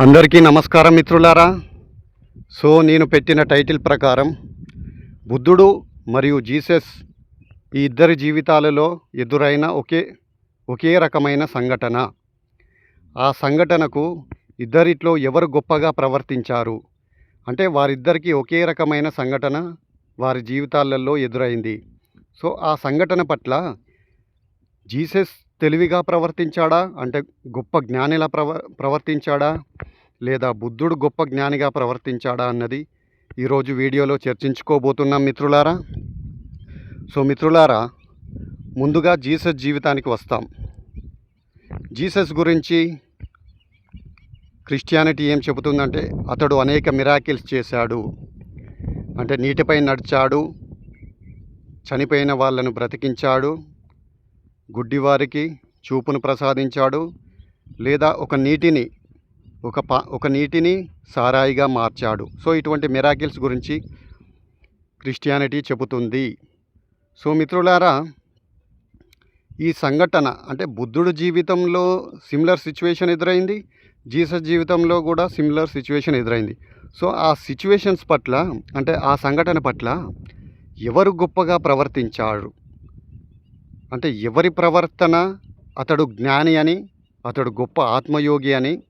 అందరికీ నమస్కారం మిత్రులారా. సో నేను పెట్టిన టైటిల్ ప్రకారం బుద్ధుడు మరియు జీసస్ ఈ ఇద్దరి జీవితాలలో ఎదురైన ఒకే ఒకే రకమైన సంఘటన. ఆ సంఘటనకు ఇద్దరిట్లో ఎవరు గొప్పగా ప్రవర్తించారు? అంటే వారిద్దరికీ ఒకే రకమైన సంఘటన వారి జీవితాలలో ఎదురైంది. సో ఆ సంఘటన పట్ల జీసస్ తెలివిగా ప్రవర్తించాడా? అంటే గొప్ప జ్ఞానిలా ప్రవ ప్రవర్తించాడా? లేదా బుద్ధుడు గొప్ప జ్ఞానిగా ప్రవర్తించాడా అన్నది ఈరోజు వీడియోలో చర్చించుకోబోతున్నాం మిత్రులారా. సో మిత్రులారా ముందుగా జీసస్ జీవితానికి వస్తాం. జీసస్ గురించి క్రిస్టియానిటీ ఏం చెబుతుందంటే అతడు అనేక మిరాకిల్స్ చేశాడు. అంటే నీటిపై నడిచాడు చనిపోయిన వాళ్ళను బ్రతికించాడు గుడ్డివారికి చూపును ప్రసాదించాడు లేదా ఒక నీటిని ఒక పా ఒక నీటిని సారాయిగా మార్చాడు. సో ఇటువంటి మిరాకిల్స్ గురించి క్రిస్టియానిటీ చెబుతుంది. సో మిత్రులారా ఈ సంఘటన అంటే బుద్ధుడు జీవితంలో సిమిలర్ సిచ్యువేషన్ ఎదురైంది జీసస్ జీవితంలో కూడా సిమిలర్ సిచ్యువేషన్ ఎదురైంది. సో ఆ సిచ్యువేషన్స్ పట్ల అంటే ఆ సంఘటన పట్ల ఎవరు గొప్పగా ప్రవర్తించారు? అంటే ఎవరి ప్రవర్తన అతడు జ్ఞాని అని అతడు గొప్ప ఆత్మయోగి అని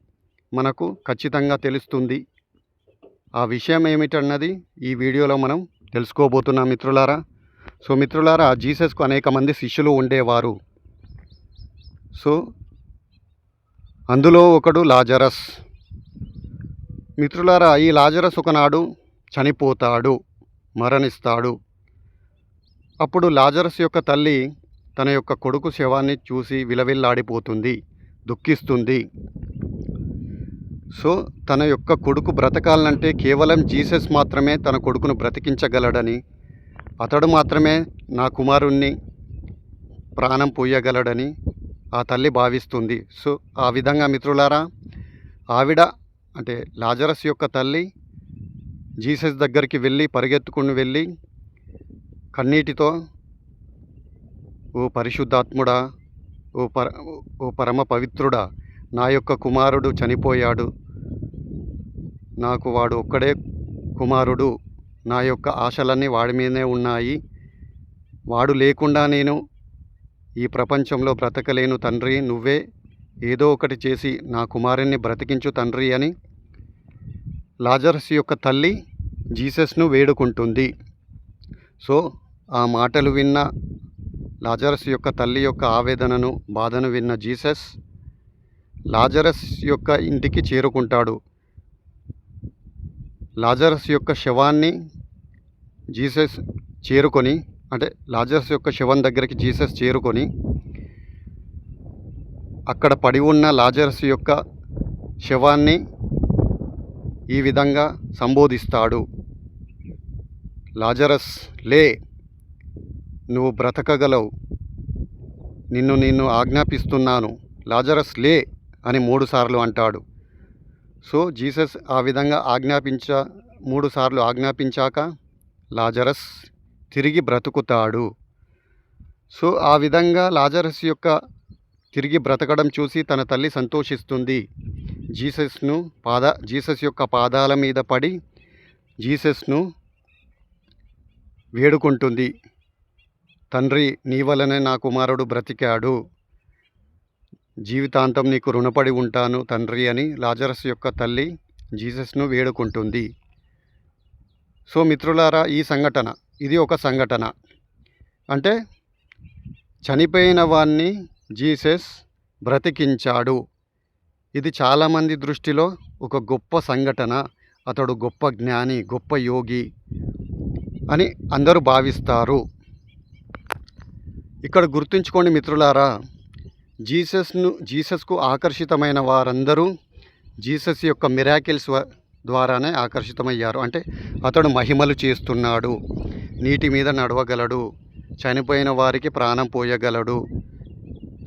మనకు ఖచ్చితంగా తెలుస్తుంది. ఆ విషయం ఏమిటన్నది ఈ వీడియోలో మనం తెలుసుకోబోతున్నాం మిత్రులారా. సో మిత్రులారా జీసస్కు అనేక మంది శిష్యులు ఉండేవారు. సో అందులో ఒకడు లాజరస్. మిత్రులారా ఈ లాజరస్ ఒకనాడు చనిపోతాడు మరణిస్తాడు. అప్పుడు లాజరస్ యొక్క తల్లి తన యొక్క కొడుకు శవాన్ని చూసి విలవిల్లాడిపోతుంది దుఃఖిస్తుంది. సో తన యొక్క కొడుకు బ్రతకాలంటే కేవలం జీసస్ మాత్రమే తన కొడుకును బ్రతికించగలడని అతడు మాత్రమే నా కుమారుణ్ణి ప్రాణం పోయగలడని ఆ తల్లి భావిస్తుంది. సో ఆ విధంగా మిత్రులారా ఆవిడ అంటే లాజరస్ యొక్క తల్లి జీసస్ దగ్గరికి వెళ్ళి పరిగెత్తుకుని వెళ్ళి కన్నీటితో ఓ పరిశుద్ధాత్ముడా ఓ పర ఓ పరమ పవిత్రుడా నా యొక్క కుమారుడు చనిపోయాడు. నాకు వాడు ఒక్కడే కుమారుడు. నా యొక్క ఆశలన్నీ వాడి మీదనే ఉన్నాయి. వాడు లేకుండా నేను ఈ ప్రపంచంలో బ్రతకలేను తండ్రి. నువ్వే ఏదో ఒకటి చేసి నా కుమారుణ్ణి బ్రతికించు తండ్రి అని లాజరస్ యొక్క తల్లి జీసస్ను వేడుకుంటుంది. సో ఆ మాటలు విన్న లాజరస్ యొక్క తల్లి యొక్క ఆవేదనను బాధను విన్న జీసస్ లాజరస్ యొక్క ఇంటికి చేరుకుంటాడు. లాజరస్ యొక్క శవాన్ని జీసస్ చేరుకొని అంటే లాజరస్ యొక్క శవం దగ్గరికి జీసస్ చేరుకొని అక్కడ పడి ఉన్న లాజరస్ యొక్క శవాన్ని ఈ విధంగా సంబోధిస్తాడు. లాజరస్ లే నువ్వు బ్రతకగలవు. నిన్ను నిన్ను ఆజ్ఞాపిస్తున్నాను. లాజరస్ లే అని మూడుసార్లు అంటాడు. సో జీసస్ ఆ విధంగా ఆజ్ఞాపించ మూడుసార్లు ఆజ్ఞాపించాక లాజరస్ తిరిగి బ్రతుకుతాడు. సో ఆ విధంగా లాజరస్ యొక్క తిరిగి బ్రతకడం చూసి తన తల్లి సంతోషిస్తుంది. జీసస్ను పాద జీసస్ యొక్క పాదాల మీద పడి జీసస్ను వేడుకుంటుంది. తండ్రి నీ వలనే నా కుమారుడు బ్రతికాడు. జీవితాంతం నీకు రుణపడి ఉంటాను తండ్రి అని లాజరస్ యొక్క తల్లి జీసస్ను వేడుకుంటుంది. సో మిత్రులారా ఈ సంఘటన ఇది ఒక సంఘటన. అంటే చనిపోయిన వాణ్ణి జీసస్ బ్రతికించాడు. ఇది చాలామంది దృష్టిలో ఒక గొప్ప సంఘటన అతడు గొప్ప జ్ఞాని గొప్ప యోగి అని అందరూ భావిస్తారు. ఇక్కడ గుర్తుంచుకోండి మిత్రులారా జీసస్ను జీసస్కు ఆకర్షితమైన వారందరూ జీసస్ యొక్క మిరాకిల్స్ ద్వారానే ఆకర్షితమయ్యారు. అంటే అతడు మహిమలు చేస్తున్నాడు నీటి మీద నడవగలడు చనిపోయిన వారికి ప్రాణం పోయగలడు.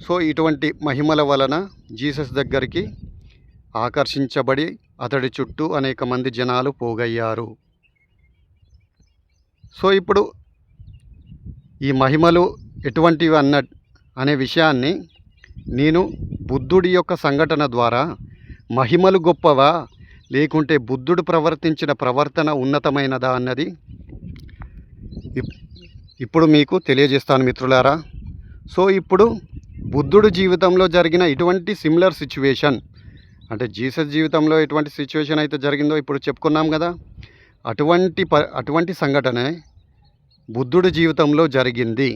సో ఇటువంటి మహిమల వలన జీసస్ దగ్గరికి ఆకర్షించబడి అతడి చుట్టూ అనేక మంది జనాలు పోగయ్యారు. సో ఇప్పుడు ఈ మహిమలు ఎటువంటివి అన్న అనే విషయాన్ని నేను బుద్ధుడి యొక్క సంఘటన ద్వారా మహిమలు గొప్పవా లేకుంటే బుద్ధుడు ప్రవర్తించిన ప్రవర్తన ఉన్నతమైనదా అన్నది ఇప్- ఇప్పుడు మీకు తెలియజేస్తాను మిత్రులారా. సో ఇప్పుడు బుద్ధుడు జీవితంలో జరిగిన ఇటువంటి సిమిలర్ సిచ్యువేషన్ అంటే జీసస్ జీవితంలో ఎటువంటి సిచ్యువేషన్ అయితే జరిగిందో ఇప్పుడు చెప్పుకున్నాం కదా అటువంటి ప అటువంటి సంఘటనే బుద్ధుడి జీవితంలో జరిగింది.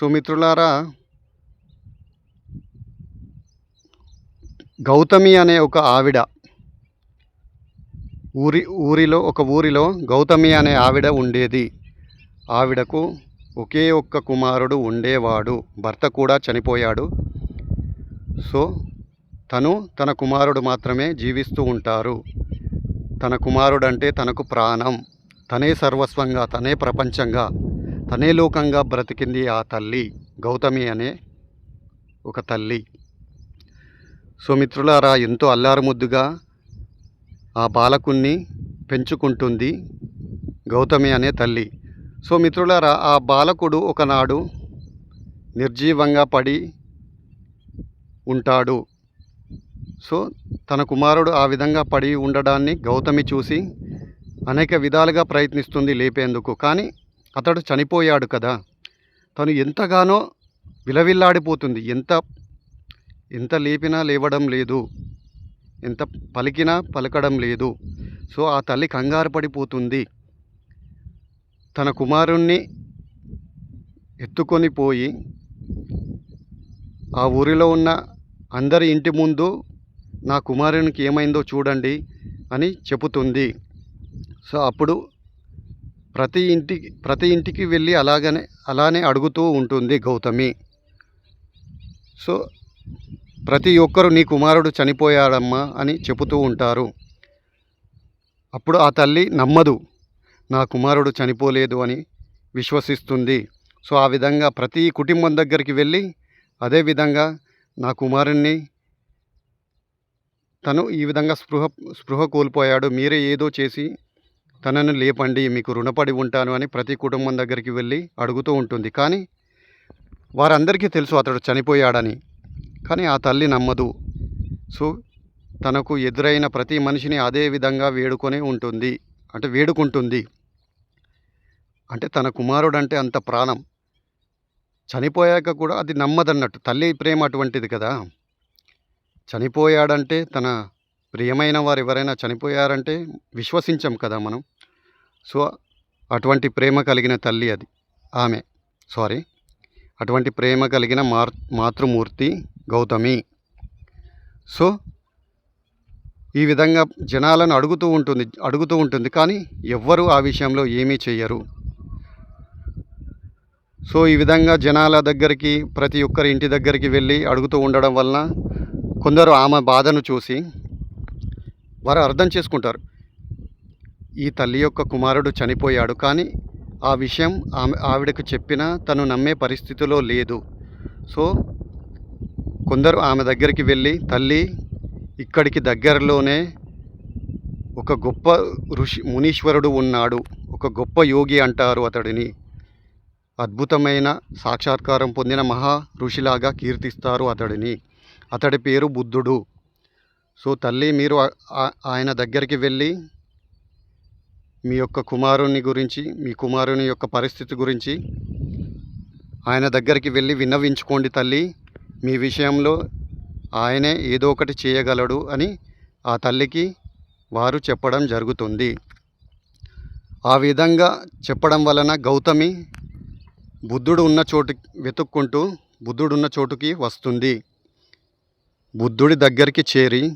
సుమిత్రులారా గౌతమి అనే ఒక ఆవిడ ఊరి ఊరిలో ఒక ఊరిలో గౌతమి అనే ఆవిడ ఉండేది. ఆవిడకు ఒకే ఒక్క కుమారుడు ఉండేవాడు. భర్త కూడా చనిపోయాడు. సో తను తన కుమారుడు మాత్రమే జీవిస్తూ ఉంటారు. తన కుమారుడంటే తనకు ప్రాణం. తనే సర్వస్వంగా తనే ప్రపంచంగా. తనే లోకంగా బ్రతికింది ఆ తల్లి గౌతమి అనే ఒక తల్లి. సో మిత్రులారా ఎంతో అల్లారుముద్దుగా ఆ బాలకుణ్ణి పెంచుకుంటుంది గౌతమి అనే తల్లి. సో మిత్రులారా ఆ బాలకుడు ఒకనాడు నిర్జీవంగా పడి ఉంటాడు. సో తన కుమారుడు ఆ విధంగా పడి ఉండడాన్ని గౌతమి చూసి అనేక విధాలుగా ప్రయత్నిస్తుంది లేపేందుకు. కానీ అతడు చనిపోయాడు కదా. తను ఎంతగానో విలవిల్లాడిపోతుంది. ఎంత ఎంత లేపినా లేవడం లేదు. ఎంత పలికినా పలకడం లేదు. సో ఆ తల్లి కంగారు పడిపోతుంది. తన కుమారుణ్ణి ఎత్తుకొని పోయి ఆ ఊరిలో ఉన్న అందరి ఇంటి ముందు నా కుమారునికి ఏమైందో చూడండి అని చెబుతుంది. సో అప్పుడు ప్రతి ఇంటికి ప్రతి ఇంటికి వెళ్ళి అలాగనే అలానే అడుగుతూ ఉంటుంది గౌతమి. సో ప్రతి ఒక్కరు నీ కుమారుడు చనిపోయాడమ్మా అని చెబుతూ ఉంటారు. అప్పుడు ఆ తల్లి నమ్మదు నా కుమారుడు చనిపోలేదు అని విశ్వసిస్తుంది. సో ఆ విధంగా ప్రతి కుటుంబం దగ్గరికి వెళ్ళి అదే విధంగా నా కుమారుణ్ణి తను ఈ విధంగా స్పృహ స్పృహ కోల్పోయాడు మీరే ఏదో చేసి తనను లేపండి మీకు రుణపడి ఉంటాను అని ప్రతి కుటుంబం దగ్గరికి వెళ్ళి అడుగుతూ ఉంటుంది. కానీ వారందరికీ తెలుసు అతడు చనిపోయాడని. కానీ ఆ తల్లి నమ్మదు. సో తనకు ఎదురైన ప్రతి మనిషిని అదే విధంగా వేడుకొని ఉంటుంది. అంటే వేడుకుంటుంది. అంటే తన కుమారుడు అంటే అంత ప్రాణం. చనిపోయాక కూడా అది నమ్మదన్నట్టు. తల్లి ప్రేమ అటువంటిది కదా. చనిపోయాడంటే తన ప్రియమైన వారు ఎవరైనా చనిపోయారంటే విశ్వసించం కదా మనం. సో అటువంటి ప్రేమ కలిగిన తల్లి అది. ఆమె. సారీ. అటువంటి ప్రేమ కలిగిన మార్ మాతృమూర్తి గౌతమి. సో ఈ విధంగా జనాలను అడుగుతూ ఉంటుంది అడుగుతూ ఉంటుంది. కానీ ఎవ్వరూ ఆ విషయంలో ఏమీ చెయ్యరు. సో ఈ విధంగా జనాల దగ్గరికి ప్రతి ఒక్కరి ఇంటి దగ్గరికి వెళ్ళి అడుగుతూ ఉండడం వలన కొందరు ఆమె బాధను చూసి వారు అర్థం చేసుకుంటారు. ఈ తల్లి యొక్క కుమారుడు చనిపోయాడు కానీ ఆ విషయం ఆమె ఆవిడకు చెప్పినా తను నమ్మే పరిస్థితిలో లేదు. సో కొందరు ఆమె దగ్గరికి వెళ్ళి తల్లి ఇక్కడికి దగ్గరలోనే ఒక గొప్ప ఋషి మునీశ్వరుడు ఉన్నాడు. ఒక గొప్ప యోగి అంటారు అతడిని. అద్భుతమైన సాక్షాత్కారం పొందిన మహా ఋషిలాగా కీర్తిస్తారు అతడిని. అతడి పేరు బుద్ధుడు. సో తల్లి మీరు ఆ- ఆయన దగ్గరికి వెళ్ళి మీ యొక్క కుమారుని గురించి మీ కుమారుని యొక్క పరిస్థితి గురించి ఆయన దగ్గరికి వెళ్ళి విన్నవించుకోండి తల్లి. మీ విషయంలో ఆయనే ఏదో ఒకటి చేయగలడు అని ఆ తల్లికి వారు చెప్పడం జరుగుతుంది. ఆ విధంగా చెప్పడం వలన గౌతమి బుద్ధుడు ఉన్న చోటు వెతుక్కుంటూ బుద్ధుడు ఉన్న చోటుకి వస్తుంది. బుద్ధుడి దగ్గరికి చేరి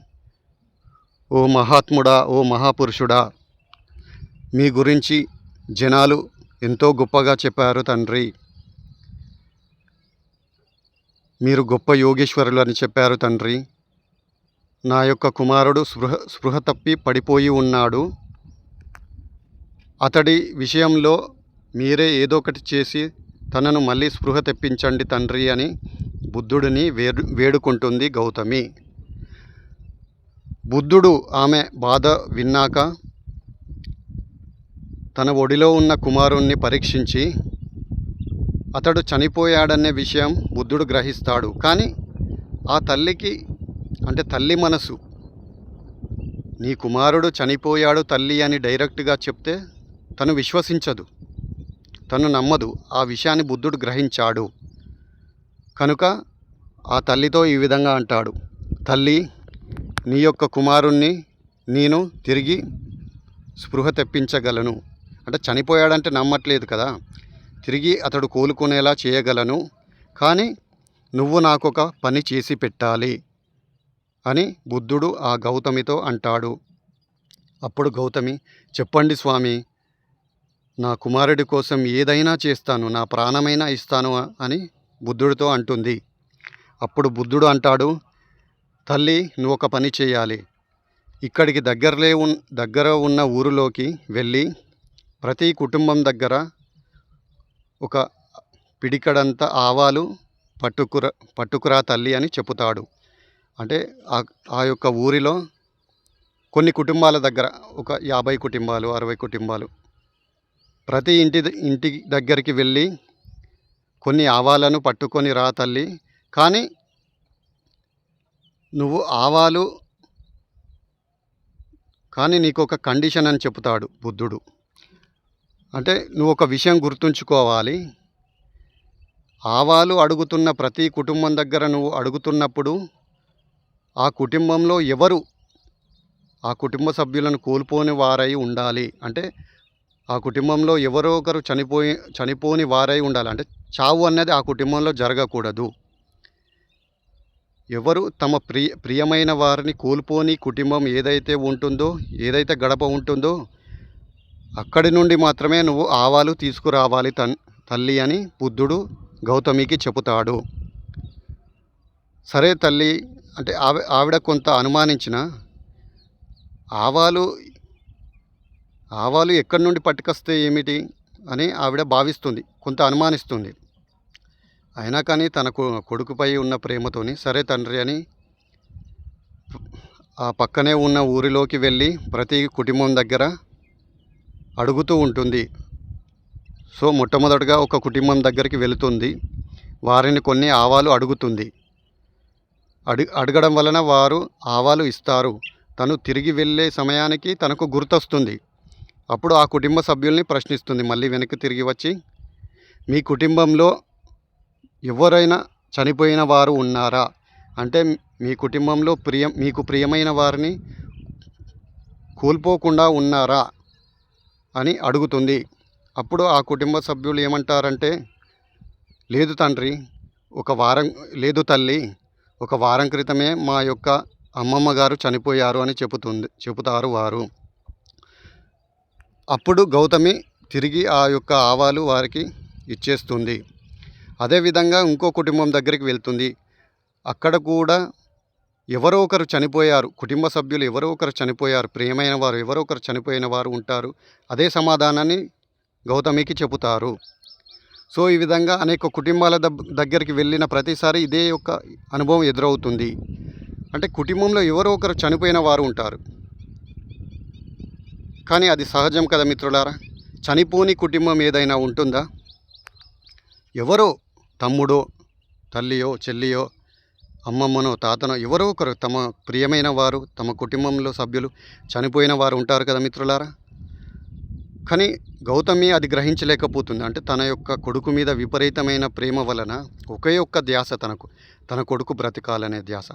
ఓ మహాత్ముడా ఓ మహాపురుషుడా మీ గురించి జనాలు ఎంతో గొప్పగా చెప్పారు తండ్రి. మీరు గొప్ప యోగేశ్వరులు అని చెప్పారు తండ్రి. నా యొక్క కుమారుడు స్పృహ స్పృహ తప్పి పడిపోయి ఉన్నాడు. అతడి విషయంలో మీరే ఏదో ఒకటి చేసి తనను మళ్ళీ స్పృహ తెప్పించండి తండ్రి అని బుద్ధుడిని వేడు వేడుకుంటుంది గౌతమి. బుద్ధుడు ఆమె బాధ విన్నాక తన ఒడిలో ఉన్న కుమారుణ్ణి పరీక్షించి అతడు చనిపోయాడనే విషయం బుద్ధుడు గ్రహిస్తాడు. కానీ ఆ తల్లికి అంటే తల్లి మనసు నీ కుమారుడు చనిపోయాడు తల్లి అని డైరెక్ట్గా చెప్తే తను విశ్వసించదు. తను నమ్మదు. ఆ విషయాన్ని బుద్ధుడు గ్రహించాడు. కనుక ఆ తల్లితో ఈ విధంగా అంటాడు. తల్లి నీ యొక్క కుమారుణ్ణి నేను తిరిగి స్పృహ తెప్పించగలను. అంటే చనిపోయాడంటే నమ్మట్లేదు కదా. తిరిగి అతడు కోలుకునేలా చేయగలను. కానీ నువ్వు నాకొక పని చేసి పెట్టాలి అని బుద్ధుడు ఆ గౌతమితో అంటాడు. అప్పుడు గౌతమి చెప్పండి స్వామి నా కుమారుడి కోసం ఏదైనా చేస్తాను నా ప్రాణమైనా ఇస్తాను అని బుద్ధుడితో అంటుంది. అప్పుడు బుద్ధుడు అంటాడు తల్లి నువ్వు ఒక పని చేయాలి ఇక్కడికి దగ్గరలే ఉన్ దగ్గర ఉన్న ఊరిలోకి వెళ్ళి ప్రతి కుటుంబం దగ్గర ఒక పిడికడంత ఆవాలు పట్టుకుర పట్టుకురా తల్లి అని చెబుతాడు అంటే ఆ ఆ యొక్క ఊరిలో కొన్ని కుటుంబాల దగ్గర ఒక యాభై కుటుంబాలు అరవై కుటుంబాలు ప్రతి ఇంటి ద- ఇంటి దగ్గరికి వెళ్ళి కొన్ని ఆవాలను పట్టుకొని రా తల్లి. కానీ నువ్వు ఆవాలు కానీ నీకు ఒక కండిషన్ అని చెప్తాడు బుద్ధుడు. అంటే నువ్వు ఒక విషయం గుర్తుంచుకోవాలి. ఆవాలు అడుగుతున్న ప్రతి కుటుంబం దగ్గర నువ్వు అడుగుతున్నప్పుడు ఆ కుటుంబంలో ఎవరు ఆ కుటుంబ సభ్యులను కోల్పోని వారై ఉండాలి? అంటే ఆ కుటుంబంలో ఎవరో ఒకరు చనిపోయి చనిపోని వారై ఉండాలి. అంటే చావు అనేది ఆ కుటుంబంలో జరగకూడదు. ఎవరు తమ ప్రియ ప్రియమైన వారిని కోల్పోని కుటుంబం ఏదైతే ఉంటుందో ఏదైతే గడప ఉంటుందో అక్కడి నుండి మాత్రమే నువ్వు ఆవాలు తీసుకురావాలి తన్ తల్లి అని బుద్ధుడు గౌతమికి చెబుతాడు. సరే తల్లి అంటే ఆవి ఆవిడ కొంత అనుమానించిన ఆవాలు ఆవాలు ఎక్కడి నుండి పట్టుకొస్తే ఏమిటి అని ఆవిడ భావిస్తుంది కొంత అనుమానిస్తుంది. అయినా కానీ తన కొడుకుపై ఉన్న ప్రేమతోని సరే తండ్రి అని ఆ పక్కనే ఉన్న ఊరిలోకి వెళ్ళి ప్రతి కుటుంబం దగ్గర అడుగుతూ ఉంటుంది. సో మొట్టమొదటగా ఒక కుటుంబం దగ్గరికి వెళుతుంది. వారిని కొన్ని ఆవాలు అడుగుతుంది. అడి అడగడం వలన వారు ఆవాలు ఇస్తారు. తను తిరిగి వెళ్ళే సమయానికి తనకు గుర్తొస్తుంది. అప్పుడు ఆ కుటుంబ సభ్యుల్ని ప్రశ్నిస్తుంది. మళ్ళీ వెనక్కి తిరిగి వచ్చి మీ కుటుంబంలో ఎవరైనా చనిపోయిన వారు ఉన్నారా? అంటే మీ కుటుంబంలో ప్రియ మీకు ప్రియమైన వారిని కోల్పోకుండా ఉన్నారా? అని అడుగుతుంది. అప్పుడు ఆ కుటుంబ సభ్యులు ఏమంటారంటే లేదు తండ్రి ఒక వారం లేదు తల్లి ఒక వారం క్రితమే మా యొక్క అమ్మమ్మ గారు చనిపోయారు అని చెబుతుంది చెబుతారు వారు. అప్పుడు గౌతమి తిరిగి ఆ యొక్క ఆవాలు వారికి ఇచ్చేస్తుంది. అదేవిధంగా ఇంకో కుటుంబం దగ్గరికి వెళ్తుంది. అక్కడ కూడా ఎవరో ఒకరు చనిపోయారు. కుటుంబ సభ్యులు ఎవరో ఒకరు చనిపోయారు. ప్రియమైన వారు ఎవరో ఒకరు చనిపోయిన వారు ఉంటారు. అదే సమాధానాన్ని గౌతమికి చెబుతారు. సో ఈ విధంగా అనేక కుటుంబాల దగ్- దగ్గరికి వెళ్ళిన ప్రతిసారి ఇదే యొక్క అనుభవం ఎదురవుతుంది. అంటే కుటుంబంలో ఎవరో ఒకరు చనిపోయిన వారు ఉంటారు. కానీ అది సహజం కదా మిత్రులారా? చనిపోని కుటుంబం ఏదైనా ఉంటుందా? ఎవరో తమ్ముడో తల్లియో చెల్లియో అమ్మమ్మనో తాతనో ఎవరో ఒకరు తమ ప్రియమైన వారు తమ కుటుంబంలో సభ్యులు చనిపోయిన వారు ఉంటారు కదా మిత్రులారా? కానీ గౌతమి అది గ్రహించలేకపోతుంది. అంటే తన యొక్క కొడుకు మీద విపరీతమైన ప్రేమ వలన ఒకే ఒక్క ధ్యాస తనకు తన కొడుకు బ్రతకాలనే ధ్యాస.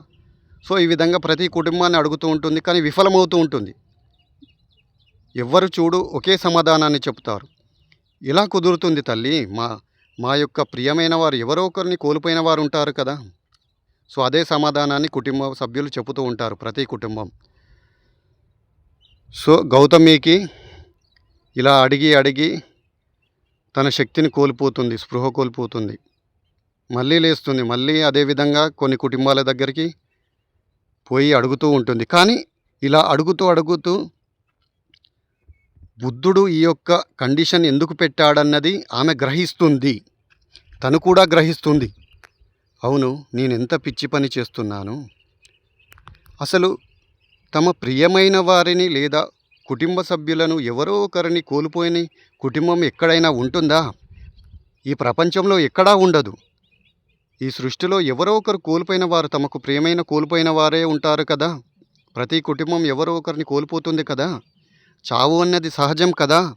సో ఈ విధంగా ప్రతి కుటుంబాన్ని అడుగుతూ ఉంటుంది కానీ విఫలమవుతూ ఉంటుంది. ఎవ్వరు చూడు ఒకే సమాధానాన్ని చెప్తారు. ఇలా కుదురుతుంది తల్లి మా మా యొక్క ప్రియమైన వారు ఎవరో ఒకరిని కోల్పోయిన వారు ఉంటారు కదా. సో అదే సమాధానాన్ని కుటుంబ సభ్యులు చెబుతూ ఉంటారు ప్రతి కుటుంబం. సో గౌతమికి ఇలా అడిగి అడిగి తన శక్తిని కోల్పోతుంది స్పృహ కోల్పోతుంది. మళ్ళీ లేస్తుంది మళ్ళీ అదేవిధంగా కొన్ని కుటుంబాల దగ్గరికి పోయి అడుగుతూ ఉంటుంది. కానీ ఇలా అడుగుతూ అడుగుతూ బుద్ధుడు ఈ యొక్క కండిషన్ ఎందుకు పెట్టాడన్నది ఆమె గ్రహిస్తుంది. తను కూడా గ్రహిస్తుంది. అవును నేను ఎంత పిచ్చి పని చేస్తున్నాను? అసలు తమ ప్రియమైన వారిని లేదా కుటుంబ సభ్యులను ఎవరో ఒకరిని కోల్పోయిన కుటుంబం ఎక్కడైనా ఉంటుందా? ఈ ప్రపంచంలో ఎక్కడా ఉండదు. ఈ సృష్టిలో ఎవరో ఒకరు కోల్పోయిన వారు తమకు ప్రియమైన కోల్పోయిన వారే ఉంటారు కదా? ప్రతి కుటుంబం ఎవరో ఒకరిని కోల్పోతుంది కదా? చావు అన్నది సహజం కదా?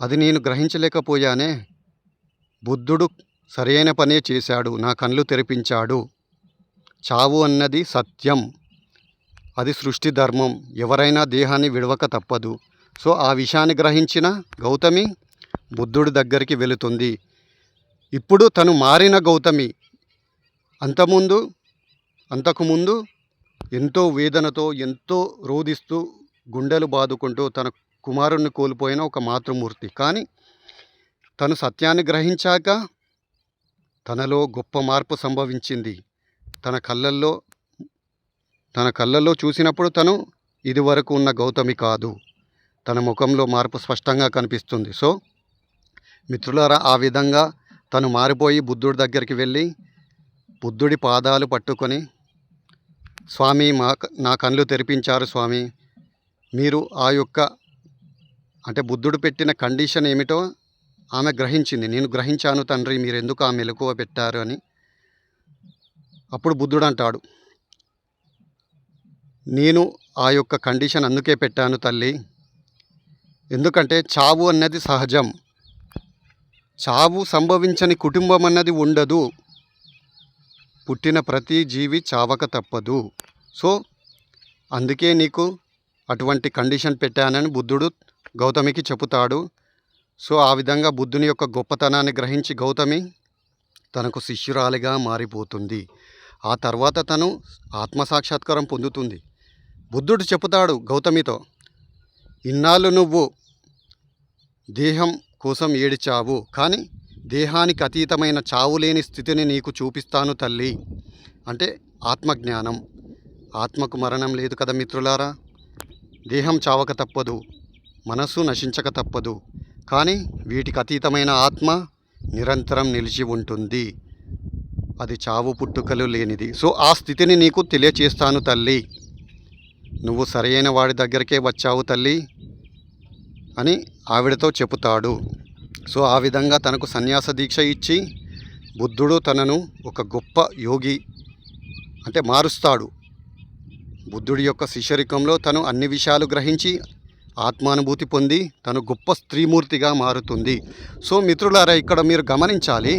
అది నేను గ్రహించలేకపోయానే. బుద్ధుడు సరైన పనే చేశాడు నా కళ్ళు తెరిపించాడు. చావు అన్నది సత్యం. అది సృష్టి ధర్మం. ఎవరైనా దేహాన్ని విడవక తప్పదు. సో ఆ విషయాన్ని గ్రహించిన గౌతమి బుద్ధుడి దగ్గరికి వెళుతుంది. ఇప్పుడు తను మారిన గౌతమి. అంతకుముందు అంతకుముందు ఎంతో వేదనతో ఎంతో రోధిస్తూ గుండెలు బాదుకుంటూ తన కుమారుణ్ణి కోల్పోయిన ఒక మాతృమూర్తి. కానీ తను సత్యాన్ని గ్రహించాక తనలో గొప్ప మార్పు సంభవించింది. తన కళ్ళల్లో తన కళ్ళల్లో చూసినప్పుడు తను ఇదివరకు ఉన్న గౌతమి కాదు. తన ముఖంలో మార్పు స్పష్టంగా కనిపిస్తుంది. సో మిత్రులారా ఆ విధంగా తను మారిపోయి బుద్ధుడి దగ్గరికి వెళ్ళి బుద్ధుడి పాదాలు పట్టుకొని స్వామి మా నా కళ్ళు తెరిపించారు స్వామి. మీరు ఆ యొక్క అంటే బుద్ధుడు పెట్టిన కండిషన్ ఏమిటో ఆమె గ్రహించింది. నేను గ్రహించాను తండ్రి మీరు ఎందుకు ఆ మెలకువ పెట్టారు అని. అప్పుడు బుద్ధుడు అంటాడు నేను ఆ యొక్క కండిషన్ అందుకే పెట్టాను తల్లి. ఎందుకంటే చావు అన్నది సహజం. చావు సంభవించని కుటుంబం అన్నది ఉండదు. పుట్టిన ప్రతి జీవి చావక తప్పదు. సో అందుకే నీకు అటువంటి కండిషన్ పెట్టానని బుద్ధుడు గౌతమికి చెబుతాడు సో ఆ విధంగా బుద్ధుని యొక్క గొప్పతనాన్ని గ్రహించి గౌతమి తనకు శిష్యురాలిగా మారిపోతుంది. ఆ తర్వాత తను ఆత్మసాక్షాత్కారం పొందుతుంది. బుద్ధుడు చెబుతాడు గౌతమితో ఇన్నాళ్ళు నువ్వు దేహం కోసం ఏడిచావు కానీ దేహానికి అతీతమైన చావు లేని స్థితిని నీకు చూపిస్తాను తల్లి. అంటే ఆత్మజ్ఞానం. ఆత్మకు మరణం లేదు కదా మిత్రులారా? దేహం చావక తప్పదు మనస్సు నశించక తప్పదు. కానీ వీటికి అతీతమైన ఆత్మ నిరంతరం నిలిచి ఉంటుంది. అది చావు పుట్టుకలు లేనిది. సో ఆ స్థితిని నీకు తెలియచేస్తాను తల్లి. నువ్వు సరైన వాడి దగ్గరికే వచ్చావు తల్లి అని ఆవిడతో చెబుతాడు. సో ఆ విధంగా తనకు సన్యాస దీక్ష ఇచ్చి బుద్ధుడు తనను ఒక గొప్ప యోగి అంటే మారుస్తాడు. బుద్ధుడి యొక్క శిష్యరికంలో తను అన్ని విషయాలు గ్రహించి ఆత్మానుభూతి పొంది తను గొప్ప స్త్రీమూర్తిగా మారుతుంది. సో మిత్రులారా ఇక్కడ మీరు గమనించాలి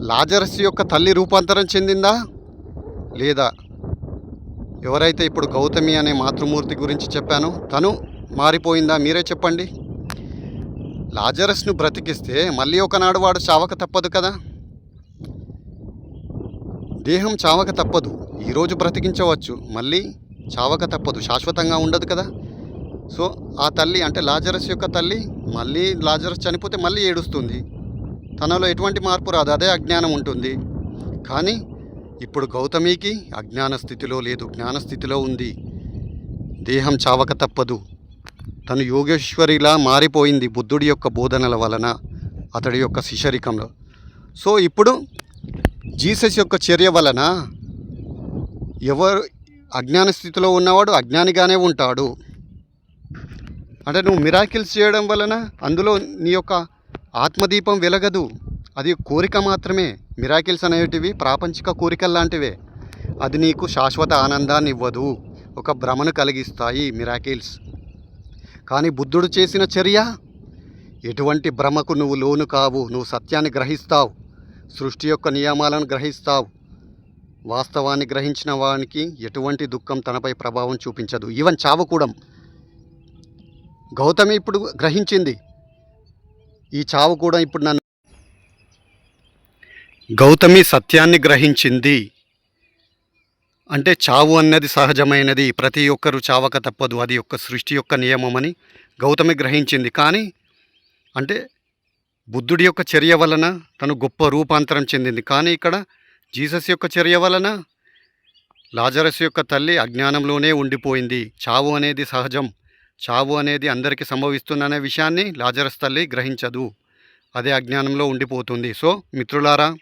లాజరస్ యొక్క తల్లి రూపాంతరం చెందిందా? లేదా? ఎవరైతే ఇప్పుడు గౌతమి అనే మాతృమూర్తి గురించి చెప్పానో తను మారిపోయిందా? మీరే చెప్పండి. లాజరస్ను బ్రతికిస్తే మళ్ళీ ఒకనాడు వాడు చావక తప్పదు కదా? దేహం చావక తప్పదు. ఈరోజు బ్రతికించవచ్చు. మళ్ళీ చావక తప్పదు. శాశ్వతంగా ఉండదు కదా. సో ఆ తల్లి అంటే లాజరస్ యొక్క తల్లి మళ్ళీ లాజరస్ చనిపోతే మళ్ళీ ఏడుస్తుంది. తనలో ఎటువంటి మార్పు రాదు. అదే అజ్ఞానం ఉంటుంది. కానీ ఇప్పుడు గౌతమికి అజ్ఞాన స్థితిలో లేదు. జ్ఞాన స్థితిలో ఉంది. దేహం చావక తప్పదు. తను యోగేశ్వరిలా మారిపోయింది బుద్ధుడి యొక్క బోధనల వలన అతడి యొక్క శిశరికంలో. సో ఇప్పుడు జీసస్ యొక్క చర్య వలన ఎవరు అజ్ఞాన స్థితిలో ఉన్నవాడు అజ్ఞానిగానే ఉంటాడు. అంటే నువ్వు మిరాకిల్స్ చేయడం వలన అందులో నీ యొక్క ఆత్మదీపం వెలగదు. అది కోరిక మాత్రమే. మిరాకిల్స్ అనేటివి ప్రాపంచిక కోరికలు లాంటివే. అది నీకు శాశ్వత ఆనందాన్ని ఇవ్వదు. ఒక భ్రమను కలిగిస్తాయి మిరాకిల్స్ కానీ బుద్ధుడు చేసిన చర్య? ఎటువంటి భ్రమకు నువ్వు లోను కావు. నువ్వు సత్యాన్ని గ్రహిస్తావు. సృష్టి యొక్క నియమాలను గ్రహిస్తావు. వాస్తవాన్ని గ్రహించిన వానికి ఎటువంటి దుఃఖం తనపై ప్రభావం చూపించదు. ఈవెన్ చావకూడం గౌతమి ఇప్పుడు గ్రహించింది. ఈ చావు కూడా ఇప్పుడు నన్ను గౌతమి సత్యాన్ని గ్రహించింది. అంటే చావు అన్నది సహజమైనది. ప్రతి ఒక్కరూ చావక తప్పదు. అది యొక్క సృష్టి యొక్క నియమమని గౌతమి గ్రహించింది. కానీ అంటే బుద్ధుడి యొక్క చర్య వలన తను గొప్ప రూపాంతరం చెందింది. కానీ ఇక్కడ జీసస్ యొక్క చర్య వలన లాజరస్ యొక్క తల్లి అజ్ఞానంలోనే ఉండిపోయింది. చావు అనేది సహజం. చావు అనేది అందరికీ సంభవిస్తుందనే విషయాన్ని లాజరస్ తల్లి గ్రహించదు. అదే అజ్ఞానంలో ఉండిపోతుంది. సో మిత్రులారా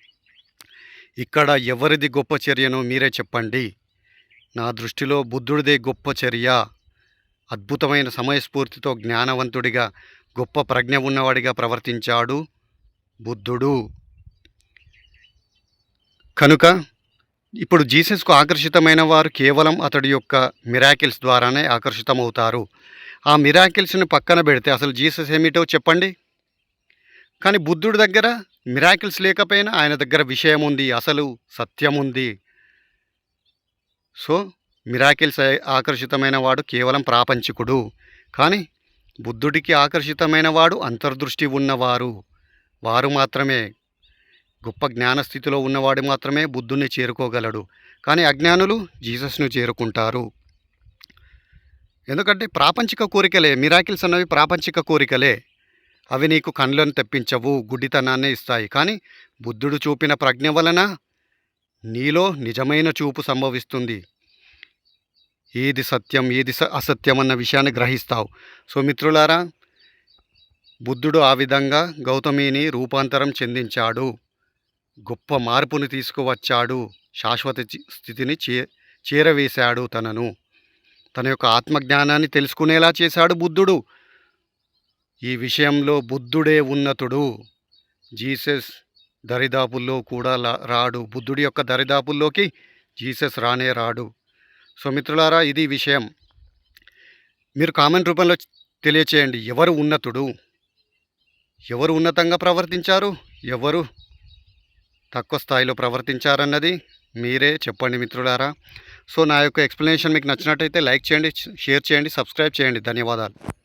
ఇక్కడ ఎవరిది గొప్ప చర్యనో మీరే చెప్పండి. నా దృష్టిలో బుద్ధుడిదే గొప్ప చర్య. అద్భుతమైన సమయస్ఫూర్తితో జ్ఞానవంతుడిగా గొప్ప ప్రజ్ఞ ఉన్నవాడిగా ప్రవర్తించాడు బుద్ధుడు. కనుక ఇప్పుడు జీసస్కు ఆకర్షితమైన వారు కేవలం అతడి యొక్క మిరాకిల్స్ ద్వారానే ఆకర్షితమవుతారు. ఆ మిరాకిల్స్ని పక్కన పెడితే అసలు జీసస్ ఏమిటో చెప్పండి. కానీ బుద్ధుడి దగ్గర మిరాకిల్స్ లేకపోయినా ఆయన దగ్గర విషయం ఉంది అసలు సత్యం ఉంది సో మిరాకిల్స్ ఆకర్షితమైన వాడు కేవలం ప్రాపంచికుడు. కానీ బుద్ధుడికి ఆకర్షితమైన వాడు అంతర్దృష్టి ఉన్నవారు. వారు మాత్రమే గొప్ప జ్ఞానస్థితిలో ఉన్నవాడు మాత్రమే బుద్ధుని చేరుకోగలడు. కానీ అజ్ఞానులు జీసస్ను చేరుకుంటారు. ఎందుకంటే ప్రాపంచిక కోరికలే మిరాకిల్స్ అన్నవి ప్రాపంచిక కోరికలే. అవి నీకు కళ్ళను తెప్పించవు గుడ్డితనాన్ని ఇస్తాయి. కానీ బుద్ధుడు చూపిన ప్రజ్ఞ వలన నీలో నిజమైన చూపు సంభవిస్తుంది. ఏది సత్యం ఏది స- అసత్యం అన్న విషయాన్ని గ్రహిస్తావు. సో మిత్రులారా బుద్ధుడు ఆ విధంగా గౌతమిని రూపాంతరం చెందించాడు. గొప్ప మార్పుని తీసుకువచ్చాడు. శాశ్వత స్థితిని చే చేరవేశాడు తనను. తన యొక్క ఆత్మజ్ఞానాన్ని తెలుసుకునేలా చేశాడు బుద్ధుడు. ఈ విషయంలో బుద్ధుడే ఉన్నతుడు. జీసస్ దరిదాపుల్లో కూడా లా- రాడు. బుద్ధుడి యొక్క దరిదాపుల్లోకి జీసస్ రానే రాడు. సో మిత్రులారా ఇది విషయం. మీరు కామెంట్ రూపంలో తెలియచేయండి. ఎవరు ఉన్నతుడు? ఎవరు ఉన్నతంగా ప్రవర్తించారు? ఎవరు తక్కువ స్థాయిలో ప్రవర్తించారన్నది మీరే చెప్పండి మిత్రులారా. సో నా యొక్క ఎక్స్ప్లెనేషన్ మీకు నచ్చినట్టయితే లైక్ చేయండి షేర్ చేయండి సబ్స్క్రైబ్ చేయండి. ధన్యవాదాలు.